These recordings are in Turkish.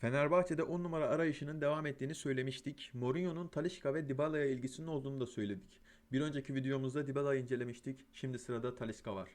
Fenerbahçe'de 10 numara arayışının devam ettiğini söylemiştik. Mourinho'nun Talisca ve Dybala'ya ilgisinin olduğunu da söyledik. Bir önceki videomuzda Dybala'yı incelemiştik. Şimdi sırada Talisca var.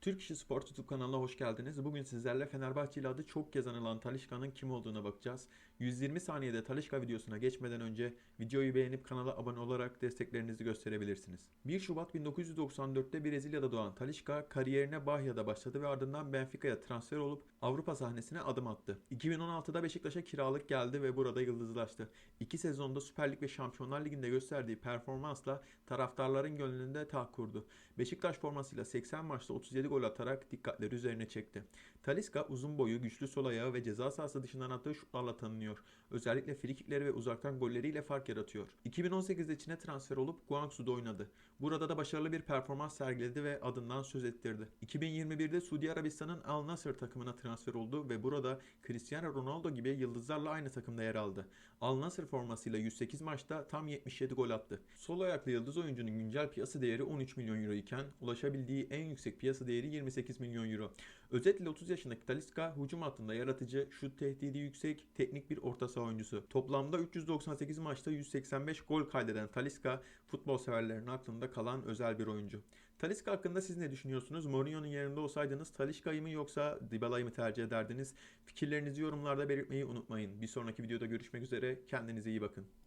Türk İşi Spor YouTube kanalına hoş geldiniz. Bugün sizlerle Fenerbahçe ile adı çok kez anılan Talisca'nın kim olduğuna bakacağız. 120 saniyede Talisca videosuna geçmeden önce videoyu beğenip kanala abone olarak desteklerinizi gösterebilirsiniz. 1 Şubat 1994'te Brezilya'da doğan Talisca kariyerine Bahya'da başladı ve ardından Benfica'ya transfer olup Avrupa sahnesine adım attı. 2016'da Beşiktaş'a kiralık geldi ve burada yıldızlaştı. İki sezonda Süper Lig ve Şampiyonlar Ligi'nde gösterdiği performansla taraftarların gönlünde taht kurdu. Beşiktaş formasıyla 80 maçta 37 gol atarak dikkatleri üzerine çekti. Talisca uzun boyu, güçlü sol ayağı ve ceza sahası dışından attığı şutlarla tanınıyor. Özellikle frikikleri ve uzaktan golleriyle fark yaratıyor. 2018'de Çin'e transfer olup Guangzhou'da oynadı. Burada da başarılı bir performans sergiledi ve adından söz ettirdi. 2021'de Suudi Arabistan'ın Al Nassr takımına transfer oldu ve burada Cristiano Ronaldo gibi yıldızlarla aynı takımda yer aldı. Al Nassr formasıyla 108 maçta tam 77 gol attı. Sol ayaklı yıldız oyuncunun güncel piyasa değeri 13 milyon euro iken ulaşabildiği en yüksek piyasa değeri 28 milyon euro. Özetle 30 yaşındaki Talisca hücum hattında yaratıcı, şut tehdidi yüksek, teknik bir orta saha oyuncusu. Toplamda 398 maçta 185 gol kaydeden Talisca futbol severlerin aklında kalan özel bir oyuncu. Talisca hakkında siz ne düşünüyorsunuz? Mourinho'nun yerinde olsaydınız Talisca'yı mı yoksa Dybala'yı mı tercih ederdiniz? Fikirlerinizi yorumlarda belirtmeyi unutmayın. Bir sonraki videoda görüşmek üzere. Kendinize iyi bakın.